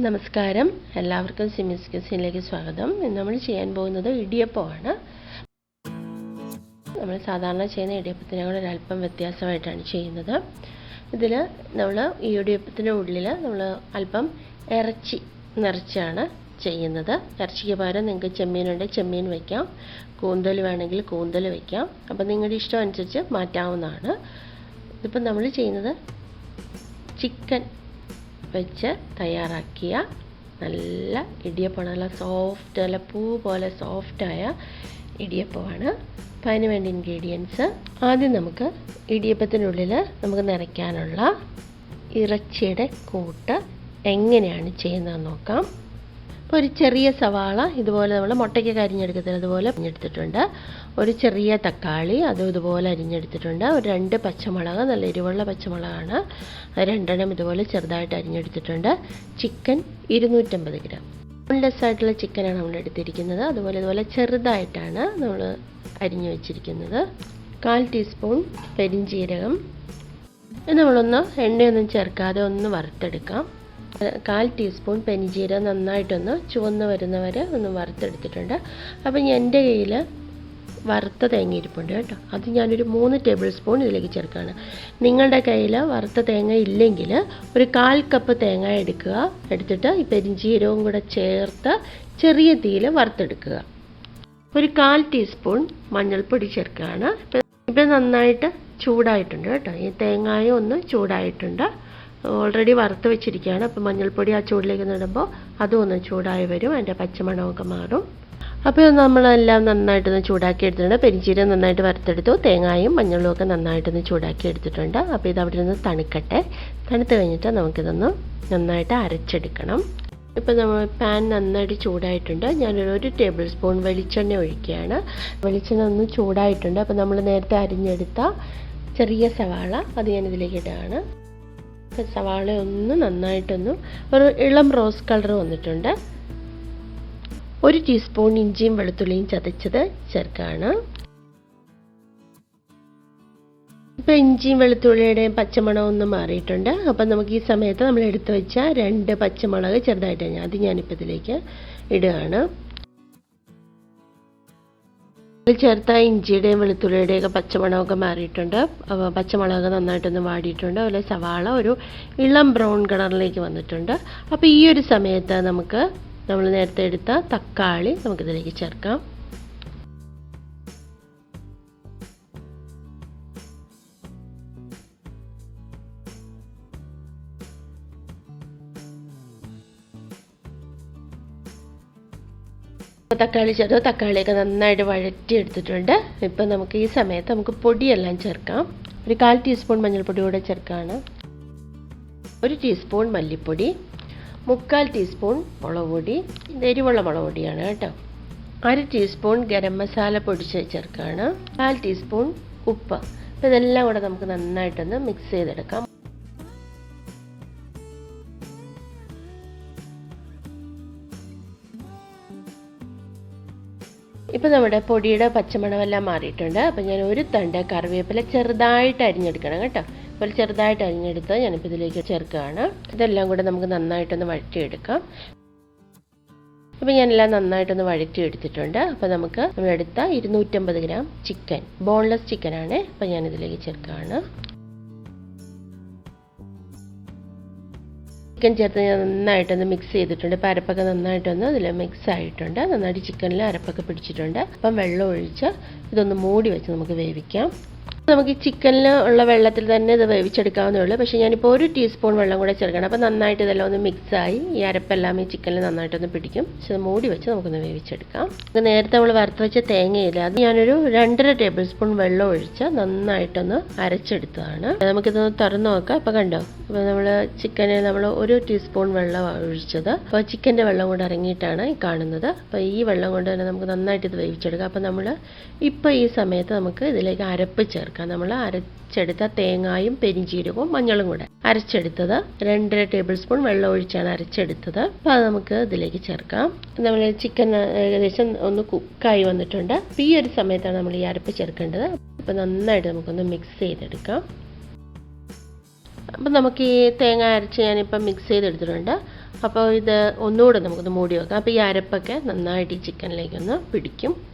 നമസ്കാരം. എല്ലാവർക്കും സിമിസ് കിസിനിലേക്ക് സ്വാഗതം. നമ്മൾ ചെയ്യാൻ പോകുന്നത് ഇടിയപ്പമാണ്. നമ്മൾ സാധാരണ ചെയ്യുന്ന ഇടിയപ്പത്തിനോട് ഒരല്പം വ്യത്യാസമായിട്ടാണ് ചെയ്യുന്നത്. ഇതിൽ നമ്മൾ ഈ ഇടിയപ്പത്തിന്റെ ഉള്ളിൽ നമ്മൾ അല്പം ഇറച്ചി നിറച്ചാണ് ചെയ്യുന്നത്. ഇറച്ചിക്ക് പകരം നിങ്ങൾക്ക് ചെമ്മീനുണ്ടെങ്കിൽ ചെമ്മീൻ വയ്ക്കാം കൂന്തൽ വേണമെങ്കിൽ കൂന്തൽ വയ്ക്കാം അപ്പോൾ നിങ്ങളുടെ ഇഷ്ടം അനുസരിച്ച് മാറ്റാവുന്നതാണ്. ഇതിപ്പം നമ്മൾ ചെയ്യുന്നത് ചിക്കൻ വെച്ച് തയ്യാറാക്കിയ നല്ല ഇടിയപ്പമാണ് നല്ല സോഫ്റ്റ് നല്ല പൂ പോലെ സോഫ്റ്റായ ഇടിയപ്പമാണ്. അപ്പം അതിന് വേണ്ട ഇൻഗ്രീഡിയൻസ് ആദ്യം നമുക്ക് ഇടിയപ്പത്തിനുള്ളിൽ നമുക്ക് നിറയ്ക്കാനുള്ള ഇറച്ചിയുടെ കൂട്ട് എങ്ങനെയാണ് ചെയ്യുന്നതെന്ന് നോക്കാം. അപ്പോൾ ഒരു ചെറിയ സവാള ഇതുപോലെ നമ്മൾ മുട്ടയ്ക്ക് അരിഞ്ഞെടുക്കത്തില്ല അതുപോലെ അരിഞ്ഞെടുത്തിട്ടുണ്ട്. ഒരു ചെറിയ തക്കാളി അതും ഇതുപോലെ അരിഞ്ഞെടുത്തിട്ടുണ്ട്. ഒരു രണ്ട് പച്ചമുളക് നല്ല എരിവുള്ള പച്ചമുളകാണ്. രണ്ടെണ്ണം ഇതുപോലെ ചെറുതായിട്ട് അരിഞ്ഞെടുത്തിട്ടുണ്ട്. ചിക്കൻ ഇരുന്നൂറ്റമ്പത് ഗ്രാം. ബോൺലെസ് ആയിട്ടുള്ള ചിക്കനാണ് നമ്മൾ എടുത്തിരിക്കുന്നത്. അതുപോലെ ഇതുപോലെ ചെറുതായിട്ടാണ് നമ്മൾ അരിഞ്ഞു വെച്ചിരിക്കുന്നത്. കാൽ ടീസ്പൂൺ പെരിഞ്ചീരകം. നമ്മളൊന്ന് എണ്ണയൊന്നും ചേർക്കാതെ ഒന്ന് വറുത്തെടുക്കാം. കാൽ ടീസ്പൂൺ പെനിജീരകം നന്നായിട്ടൊന്ന് ചുവന്ന് വരുന്നവരെ ഒന്ന് വറുത്തെടുത്തിട്ടുണ്ട്. അപ്പം എന്റെ കയ്യിൽ വറുത്ത തേങ്ങ ഇരിപ്പുണ്ട് കേട്ടോ. അത് ഞാനൊരു മൂന്ന് ടേബിൾ സ്പൂൺ ഇതിലേക്ക് ചേർക്കുകയാണ്. നിങ്ങളുടെ കയ്യിൽ വറുത്ത തേങ്ങ ഇല്ലെങ്കിൽ ഒരു കാൽ കപ്പ് തേങ്ങ എടുക്കുക. എടുത്തിട്ട് ഈ പെരിഞ്ചീരവും കൂടെ ചേർത്ത് ചെറിയ തീയിൽ വറുത്തെടുക്കുക. ഒരു കാൽ ടീസ്പൂൺ മഞ്ഞൾപ്പൊടി ചേർക്കുകയാണ്. ഇപ്പം നന്നായിട്ട് ചൂടായിട്ടുണ്ട് കേട്ടോ. ഈ തേങ്ങായും ഒന്ന് ചൂടായിട്ടുണ്ട്. ഓൾറെഡി വറുത്ത് വെച്ചിരിക്കുകയാണ്. അപ്പോൾ മഞ്ഞൾപ്പൊടി ആ ചൂടിലേക്ക് നടുമ്പോൾ അതും ഒന്ന് ചൂടായി വരും. അതിന്റെ പച്ചമണമൊക്കെ മാറും. അപ്പോൾ നമ്മളെല്ലാം നന്നായിട്ടൊന്ന് ചൂടാക്കി എടുത്തിട്ടുണ്ട്. പെരിഞ്ചീരം നന്നായിട്ട് വറുത്തെടുത്തു. തേങ്ങായും മഞ്ഞളും ഒക്കെ നന്നായിട്ടൊന്ന് ചൂടാക്കി എടുത്തിട്ടുണ്ട്. അപ്പോൾ ഇത് അവിടെ നിന്ന് തണുക്കട്ടെ. തണുത്ത് കഴിഞ്ഞിട്ട് നമുക്കിതൊന്ന് നന്നായിട്ട് അരച്ചെടുക്കണം. ഇപ്പോൾ നമ്മൾ പാൻ നന്നായിട്ട് ചൂടായിട്ടുണ്ട്. ഞാനൊരു ഒരു ടേബിൾ സ്പൂൺ വെളിച്ചെണ്ണ ഒഴിക്കുകയാണ്. വെളിച്ചെണ്ണ ഒന്ന് ചൂടായിട്ടുണ്ട്. അപ്പോൾ നമ്മൾ നേരത്തെ അരിഞ്ഞെടുത്ത ചെറിയ സവാള അത് ഞാൻ ഇതിലേക്ക് ഇടുകയാണ് സവാള ഒന്ന് നന്നായിട്ടൊന്ന് ഒരു ഇളം റോസ് കളർ വന്നിട്ടുണ്ട്. ഒരു ടീസ്പൂൺ ഇഞ്ചിയും വെളുത്തുള്ളിയും ചതച്ചത് ചേർക്കുകയാണ് ഇപ്പം ഇഞ്ചിയും വെളുത്തുള്ളിയുടെയും പച്ചമണം ഒന്ന് മാറിയിട്ടുണ്ട്. അപ്പം നമുക്ക് ഈ സമയത്ത് നമ്മൾ എടുത്തു വെച്ച രണ്ട് പച്ചമുളക് ചെറുതായിട്ട് അത് ഞാനിപ്പോൾ ഇതിലേക്ക് ഇടുകയാണ്. ചേർത്ത ഇഞ്ചിയുടെയും വെളുത്തുള്ളിയുടെയും ഒക്കെ പച്ചമണമൊക്കെ മാറിയിട്ടുണ്ട്. പച്ചമുളക് നന്നായിട്ടൊന്ന് വാടിയിട്ടുണ്ട്. അതുപോലെ സവാള ഒരു ഇളം ബ്രൗൺ കളറിലേക്ക് വന്നിട്ടുണ്ട്. അപ്പോൾ ഈ ഒരു സമയത്ത് നമുക്ക് നമ്മൾ നേരത്തെ എടുത്ത തക്കാളി നമുക്കിതിലേക്ക് ചേർക്കാം. തക്കാളി ചേർത്ത് തക്കാളിയൊക്കെ നന്നായിട്ട് വഴറ്റിയെടുത്തിട്ടുണ്ട്. ഇപ്പം നമുക്ക് ഈ സമയത്ത് നമുക്ക് പൊടിയെല്ലാം ചേർക്കാം. ഒരു കാൽ ടീസ്പൂൺ മഞ്ഞൾപ്പൊടി കൂടെ ചേർക്കുകയാണ് ഒരു ടീസ്പൂൺ മല്ലിപ്പൊടി മുക്കാൽ ടീസ്പൂൺ മുളക് പൊടി എരിവുള്ള മുളക് പൊടിയാണ് കേട്ടോ. അര ടീസ്പൂൺ ഗരം മസാല പൊടിച്ച് ചേർക്കുകയാണ് കാൽ ടീസ്പൂൺ ഉപ്പ്. അപ്പോൾ ഇതെല്ലാം കൂടെ നമുക്ക് നന്നായിട്ടൊന്ന് മിക്സ് ചെയ്തെടുക്കാം. ഇപ്പോൾ നമ്മുടെ പൊടിയുടെ പച്ചമണമെല്ലാം മാറിയിട്ടുണ്ട്. അപ്പോൾ ഞാൻ ഒരു തണ്ട് കറിവേപ്പില ചെറുതായിട്ട് അരിഞ്ഞെടുക്കണം കേട്ടോ. അപ്പോൾ ചെറുതായിട്ട് അരിഞ്ഞെടുത്ത് ഞാനിപ്പോൾ ഇതിലേക്ക് ചേർക്കുകയാണ്. ഇതെല്ലാം കൂടെ നമുക്ക് നന്നായിട്ടൊന്ന് വഴറ്റിയെടുക്കാം. അപ്പോൾ ഞാനെല്ലാം നന്നായിട്ടൊന്ന് വഴറ്റിയെടുത്തിട്ടുണ്ട്. അപ്പോൾ നമുക്ക് നമ്മളെടുത്ത ഇരുന്നൂറ്റമ്പത് ഗ്രാം ചിക്കൻ ബോൺലെസ് ചിക്കനാണ്. അപ്പോൾ ഞാനിതിലേക്ക് ചേർക്കുകയാണ്. ചിക്കൻ ചേർത്ത് ഞാൻ നന്നായിട്ടൊന്ന് മിക്സ് ചെയ്തിട്ടുണ്ട്. ഇപ്പം അരപ്പൊക്കെ നന്നായിട്ടൊന്ന് അതിൽ മിക്സ് ആയിട്ടുണ്ട്. നന്നായിട്ട് ചിക്കനിൽ അരപ്പൊക്കെ പിടിച്ചിട്ടുണ്ട്. അപ്പം വെള്ളം ഒഴിച്ച് ഇതൊന്ന് മൂടി വെച്ച് നമുക്ക് വേവിക്കാം. നമുക്ക് ഈ ചിക്കനിൽ ഉള്ള വെള്ളത്തിൽ തന്നെ ഇത് വേവിച്ചെടുക്കാവുന്നേ ഉള്ളൂ. പക്ഷേ ഞാനിപ്പോൾ ഒരു ടീസ്പൂൺ വെള്ളം കൂടെ ചേർക്കണം. അപ്പോൾ നന്നായിട്ട് ഇതെല്ലാം ഒന്ന് മിക്സായി ഈ അരപ്പെല്ലാം ഈ ചിക്കനിൽ നന്നായിട്ടൊന്ന് പിടിക്കും. പക്ഷെ മൂടി വെച്ച് നമുക്കൊന്ന് വേവിച്ചെടുക്കാം. ഇത് നേരത്തെ നമ്മൾ വറുത്ത് വെച്ച തേങ്ങയില്ല അത് ഞാനൊരു രണ്ടര ടേബിൾ സ്പൂൺ വെള്ളം ഒഴിച്ച് നന്നായിട്ടൊന്ന് അരച്ചെടുത്തതാണ്. നമുക്കിതൊന്ന് തുറന്ന് നോക്കാം. അപ്പോൾ കണ്ടോ? അപ്പോൾ നമ്മൾ ചിക്കന് നമ്മൾ ഒരു ടീസ്പൂൺ വെള്ളം ഒഴിച്ചത്. അപ്പോൾ ചിക്കന്റെ വെള്ളം കൊണ്ട് ഇറങ്ങിയിട്ടാണ് കാണുന്നത്. അപ്പോൾ ഈ വെള്ളം കൊണ്ട് തന്നെ നമുക്ക് നന്നായിട്ട് ഇത് വേവിച്ചെടുക്കാം. അപ്പോൾ നമ്മൾ ഇപ്പോൾ ഈ സമയത്ത് നമുക്ക് ഇതിലേക്ക് അരപ്പ് ചേർക്കാം. നമ്മൾ അരച്ചെടുത്ത തേങ്ങായും പെരിഞ്ചീരകവും മഞ്ഞളും കൂടെ അരച്ചെടുത്തത് രണ്ടര ടേബിൾ സ്പൂൺ വെള്ളം ഒഴിച്ചാണ് അരച്ചെടുത്തത്. അപ്പോൾ അത് നമുക്ക് ഇതിലേക്ക് ചേർക്കാം. നമ്മൾ ചിക്കൻ ഏകദേശം ഒന്ന് കുക്കായി വന്നിട്ടുണ്ട്. ഈ ഒരു സമയത്താണ് നമ്മൾ ഈ അരപ്പ് ചേർക്കേണ്ടത്. അപ്പോൾ നന്നായിട്ട് നമുക്കൊന്ന് മിക്സ് ചെയ്തെടുക്കാം. അപ്പം നമുക്ക് ഈ തേങ്ങ അരച്ച് ഞാനിപ്പം മിക്സ് ചെയ്തെടുത്തിട്ടുണ്ട്. അപ്പോൾ ഇത് ഒന്നുകൂടെ നമുക്കൊന്ന് മൂടി വെക്കാം. അപ്പോൾ ഈ അരപ്പൊക്കെ നന്നായിട്ട് ഈ ചിക്കനിലേക്കൊന്ന് പിടിക്കും.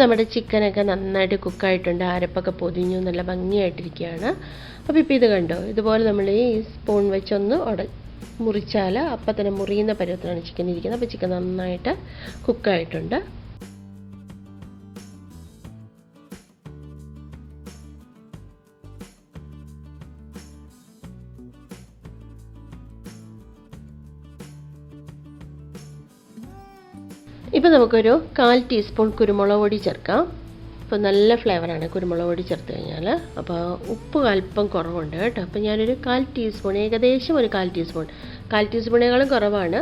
നമ്മുടെ ചിക്കനൊക്കെ നന്നായിട്ട് കുക്കായിട്ടുണ്ട് അരപ്പൊക്കെ പൊതിഞ്ഞു നല്ല ഭംഗിയായിട്ടിരിക്കുകയാണ്. അപ്പോൾ ഇപ്പോൾ ഇത് കണ്ടോ? ഇതുപോലെ നമ്മൾ ഈ സ്പൂൺ വെച്ചൊന്ന് ഉട മുറിച്ചാൽ അപ്പം തന്നെ മുറിയുന്ന പരുവത്തിലാണ് ചിക്കൻ ഇരിക്കുന്നത്. അപ്പോൾ ചിക്കൻ നന്നായിട്ട് കുക്കായിട്ടുണ്ട് ഇപ്പോൾ നമുക്കൊരു കാൽ ടീസ്പൂൺ കുരുമുളക് പൊടി ചേർക്കാം. അപ്പോൾ നല്ല ഫ്ലേവറാണ് കുരുമുളക് പൊടി ചേർത്ത് കഴിഞ്ഞാൽ. അപ്പോൾ ഉപ്പ് അല്പം കുറവുണ്ട് കേട്ടോ. അപ്പോൾ ഞാനൊരു കാൽ ടീസ്പൂൺ ഏകദേശം ഒരു കാൽ ടീസ്പൂൺ കാൽ ടീസ്പൂണേക്കാളും കുറവാണ്.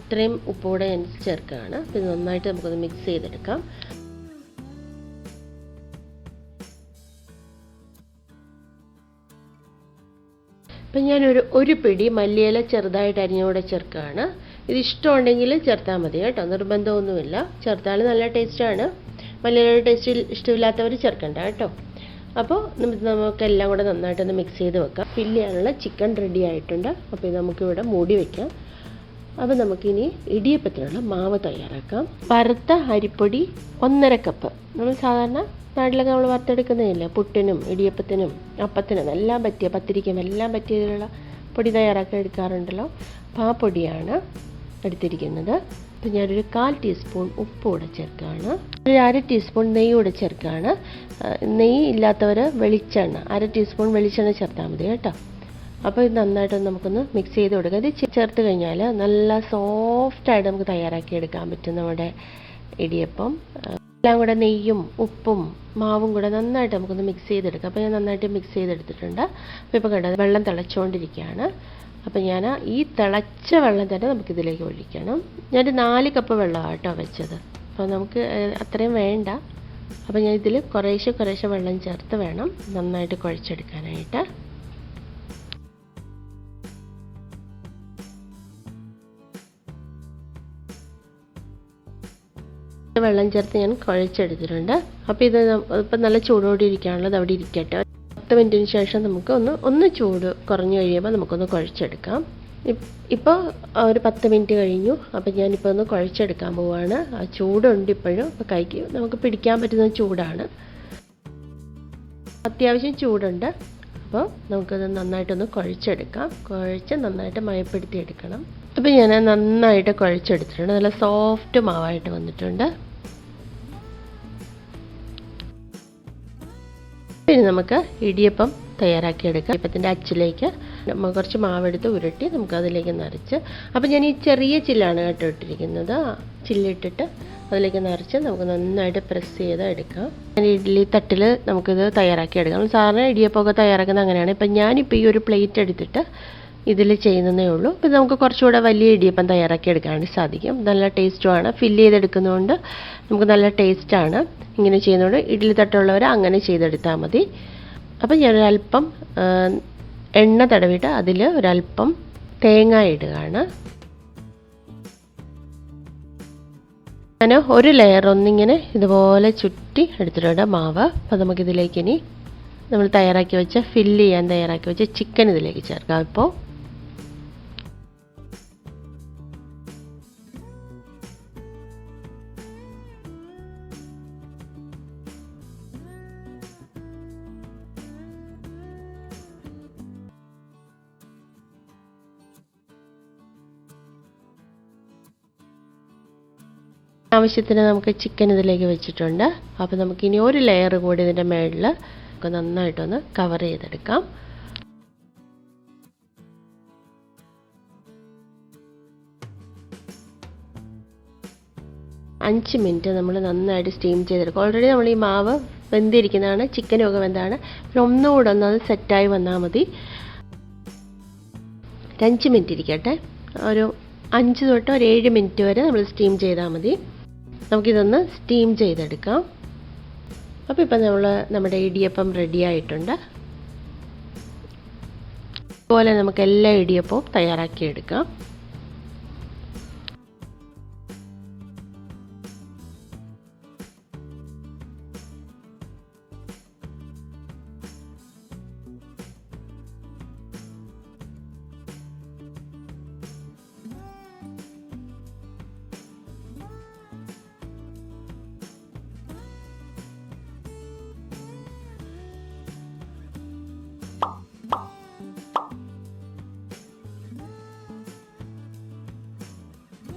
അത്രയും ഉപ്പ് കൂടെ ഞാൻ ചേർക്കുകയാണ്. ഇത് നന്നായിട്ട് നമുക്കൊന്ന് മിക്സ് ചെയ്തെടുക്കാം. അപ്പം ഞാനൊരു ഒരു പിടി മല്ലിയില ചെറുതായിട്ട് അരിഞ്ഞുകൂടെ ചേർക്കുകയാണ്. ഇത് ഇഷ്ടമുണ്ടെങ്കിൽ ചേർത്താൽ മതി കേട്ടോ. നിർബന്ധമൊന്നുമില്ല. ചേർത്താൽ നല്ല ടേസ്റ്റാണ് മല്ലിയിലയുടെ ടേസ്റ്റ് ഇഷ്ടമില്ലാത്തവർ ചേർക്കണ്ട കേട്ടോ. അപ്പോൾ നമുക്ക് നമുക്കെല്ലാം കൂടെ നന്നായിട്ടൊന്ന് മിക്സ് ചെയ്ത് വെക്കാം. ഫില്ല് ചെയ്യാനുള്ള ചിക്കൻ റെഡി ആയിട്ടുണ്ട്. അപ്പോൾ നമുക്കിവിടെ മൂടി വെക്കാം. അപ്പോൾ നമുക്കിനി ഇടിയപ്പത്തിനുള്ള മാവ് തയ്യാറാക്കാം. വറുത്ത അരിപ്പൊടി ഒന്നര കപ്പ് നമ്മൾ സാധാരണ നാട്ടിലൊക്കെ നമ്മൾ വറുത്തെടുക്കുന്നതില്ല പുട്ടിനും ഇടിയപ്പത്തിനും അപ്പത്തിനും എല്ലാം പറ്റിയ പത്തിരിക്കും എല്ലാം പറ്റിയതിലുള്ള പൊടി തയ്യാറാക്കി എടുക്കാറുണ്ടല്ലോ. അപ്പോൾ ആ പൊടിയാണ് എടുത്തിരിക്കുന്നത്. അപ്പോൾ ഞാനൊരു കാൽ ടീസ്പൂൺ ഉപ്പ് ചേർക്കുകയാണ്. ഒരു അര ടീസ്പൂൺ നെയ്യ് കൂടെ ചേർക്കുകയാണ് നെയ്യ് ഇല്ലാത്തവർ വെളിച്ചെണ്ണ അര ടീസ്പൂൺ വെളിച്ചെണ്ണ ചേർത്താൽ മതി കേട്ടോ. അപ്പോൾ ഇത് നന്നായിട്ട് നമുക്കൊന്ന് മിക്സ് ചെയ്ത് കൊടുക്കുക ഇത് ചേർത്ത് കഴിഞ്ഞാൽ നല്ല സോഫ്റ്റായിട്ട് നമുക്ക് തയ്യാറാക്കി എടുക്കാൻ പറ്റും നമ്മുടെ ഇടിയപ്പം. എല്ലാം കൂടെ നെയ്യും ഉപ്പും മാവും കൂടെ നന്നായിട്ട് നമുക്കൊന്ന് മിക്സ് ചെയ്തെടുക്കാം. അപ്പോൾ ഞാൻ നന്നായിട്ട് മിക്സ് ചെയ്തെടുത്തിട്ടുണ്ട്. അപ്പോൾ ഇപ്പോൾ കണ്ടത് വെള്ളം തിളച്ചുകൊണ്ടിരിക്കുകയാണ് അപ്പോൾ ഞാൻ ഈ തിളച്ച വെള്ളം തന്നെ നമുക്കിതിലേക്ക് ഒഴിക്കണം. ഞാൻ നാല് കപ്പ് വെള്ളമാണ് കേട്ടോ വെച്ചത്. അപ്പോൾ നമുക്ക് അത്രയും വേണ്ട. അപ്പോൾ ഞാൻ ഇതിൽ കുറേശ്ശെ കുറേശ്ശെ വെള്ളം ചേർത്ത് വേണം നന്നായിട്ട് കുഴച്ചെടുക്കാനായിട്ട്. വെള്ളം ചേർത്ത് ഞാൻ കുഴച്ചെടുത്തിട്ടുണ്ട്. അപ്പോൾ ഇത് ഇപ്പം നല്ല ചൂടോടെ ഇരിക്കാനുള്ളത് അവിടെ ഇരിക്കട്ടെ. പത്ത് മിനിറ്റിന് ശേഷം നമുക്ക് ഒന്ന് ഒന്ന് ചൂട് കുറഞ്ഞു കഴിയുമ്പോൾ നമുക്കൊന്ന് കുഴച്ചെടുക്കാം. ഇപ്പോൾ ഒരു പത്ത് മിനിറ്റ് കഴിഞ്ഞു. അപ്പോൾ ഞാനിപ്പോൾ ഒന്ന് കുഴച്ചെടുക്കാൻ പോവുകയാണ് ആ ചൂടുണ്ട് ഇപ്പോഴും. അപ്പോൾ കൈക്ക് നമുക്ക് പിടിക്കാൻ പറ്റുന്ന ചൂടാണ്. അത്യാവശ്യം ചൂടുണ്ട്. അപ്പോൾ നമുക്കത് നന്നായിട്ടൊന്ന് കുഴച്ചെടുക്കാം. കുഴച്ച് നന്നായിട്ട് മയപ്പെടുത്തി എടുക്കണം അപ്പോൾ ഞാൻ നന്നായിട്ട് കുഴച്ചെടുത്തിട്ടുണ്ട്. നല്ല സോഫ്റ്റ് മാവായിട്ട് വന്നിട്ടുണ്ട്. പിന്നെ നമുക്ക് ഇടിയപ്പം തയ്യാറാക്കി എടുക്കാം ഇടിയപ്പത്തിന്റെ അച്ചിലേക്ക് കുറച്ച് മാവെടുത്ത് ഉരുട്ടി നമുക്ക് അതിലേക്ക് നിറച്ച്. അപ്പോൾ ഞാൻ ഈ ചെറിയ ചില്ലാണ് കേട്ടോ ഇട്ടിരിക്കുന്നത്. ചില്ലിട്ടിട്ട് അതിലേക്ക് നിറച്ച് നമുക്ക് നന്നായിട്ട് പ്രസ് ചെയ്ത് എടുക്കാം. ഞാൻ ഇഡ്ഡലി തട്ടിൽ നമുക്കിത് തയ്യാറാക്കി എടുക്കാം സാധാരണ ഇടിയപ്പമൊക്കെ തയ്യാറാക്കുന്നത് അങ്ങനെയാണ്. ഇപ്പം ഞാനിപ്പോൾ ഈ ഒരു പ്ലേറ്റ് എടുത്തിട്ട് ഇതിൽ ചെയ്യുന്നതേ ഉള്ളൂ. ഇപ്പം നമുക്ക് കുറച്ചുകൂടെ വലിയ ഇടിയപ്പം തയ്യാറാക്കി എടുക്കാനായിട്ട് സാധിക്കും. നല്ല ടേസ്റ്റുമാണ്. ഫില്ല് ചെയ്തെടുക്കുന്നതുകൊണ്ട് നമുക്ക് നല്ല ടേസ്റ്റാണ്. ഇങ്ങനെ ചെയ്യുന്നതുകൊണ്ട് ഇഡ്ഡലി തട്ടുള്ളവർ അങ്ങനെ ചെയ്തെടുത്താൽ മതി. അപ്പം ഞാനൊരല്പം എണ്ണ തടവിട്ട് അതിൽ ഒരല്പം തേങ്ങ ഇടുകയാണ്. ഞാൻ ഒരു ലെയർ ഒന്നിങ്ങനെ ഇതുപോലെ ചുറ്റി എടുത്തിട്ടുണ്ട് മാവ്. അപ്പോൾ നമുക്കിതിലേക്ക് ഇനി നമ്മൾ തയ്യാറാക്കി വെച്ച ഫില്ല് ചെയ്യാൻ തയ്യാറാക്കി വെച്ച ചിക്കൻ ഇതിലേക്ക് ചേർക്കാം. ഇപ്പോൾ ആവശ്യത്തിന് നമുക്ക് ചിക്കൻ ഇതിലേക്ക് വെച്ചിട്ടുണ്ട്. അപ്പോൾ നമുക്കിനി ഒരു ലെയർ കൂടി ഇതിന്റെ മേളിൽ നമുക്ക് നന്നായിട്ടൊന്ന് കവർ ചെയ്തെടുക്കാം. അഞ്ച് മിനിറ്റ് നമ്മൾ നന്നായിട്ട് സ്റ്റീം ചെയ്തെടുക്കും. ഓൾറെഡി നമ്മൾ ഈ മാവ് വെന്തിരിക്കുന്നതാണ് ചിക്കനും ഒക്കെ വെന്താണ്. പിന്നെ ഒന്നുകൂടെ ഒന്ന് അത് സെറ്റായി വന്നാൽ മതി. ഒരു അഞ്ച് മിനിറ്റ് ഇരിക്കട്ടെ. ഒരു അഞ്ച് തൊട്ട് ഒരു ഏഴ് മിനിറ്റ് വരെ നമ്മൾ സ്റ്റീം ചെയ്താൽ മതി. നമുക്കിതൊന്ന് സ്റ്റീം ചെയ്തെടുക്കാം. അപ്പോൾ ഇപ്പം നമ്മൾ നമ്മുടെ ഇടിയപ്പം റെഡി ആയിട്ടുണ്ട്. അതുപോലെ നമുക്ക് എല്ലാ ഇടിയപ്പവും തയ്യാറാക്കി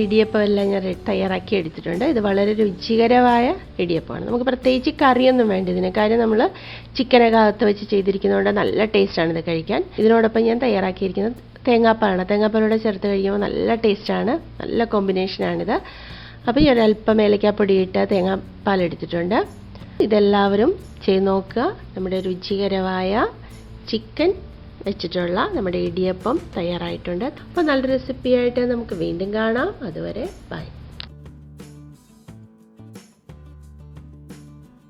എടുക്കാം ഇടിയപ്പം എല്ലാം ഞാൻ തയ്യാറാക്കി എടുത്തിട്ടുണ്ട്. ഇത് വളരെ രുചികരമായ ഇടിയപ്പമാണ്. നമുക്ക് പ്രത്യേകിച്ച് കറിയൊന്നും വേണ്ട. ഇതിന് കാര്യം നമ്മൾ ചിക്കനൊക്കെ വെച്ച് ചെയ്തിരിക്കുന്നതുകൊണ്ട് നല്ല ടേസ്റ്റാണ് ഇത് കഴിക്കാൻ. ഇതിനോടൊപ്പം ഞാൻ തയ്യാറാക്കിയിരിക്കുന്നത് തേങ്ങാപ്പാലാണ്. തേങ്ങാപ്പാലൂടെ ചേർത്ത് കഴിക്കുമ്പോൾ നല്ല ടേസ്റ്റാണ്. നല്ല കോമ്പിനേഷനാണിത്. അപ്പോൾ ഞാൻ അല്പം ഏലക്കാപ്പൊടി ഇട്ട് തേങ്ങാപ്പാൽ എടുത്തിട്ടുണ്ട്. ഇതെല്ലാവരും ചെയ്ത് നോക്കുക. നമ്മുടെ രുചികരമായ ചിക്കൻ വെച്ചിട്ടുള്ള നമ്മുടെ ഇടിയപ്പം തയ്യാറായിട്ടുണ്ട്. അപ്പോൾ നല്ല റെസിപ്പിയായിട്ട് നമുക്ക് വീണ്ടും കാണാം. അതുവരെ ബൈ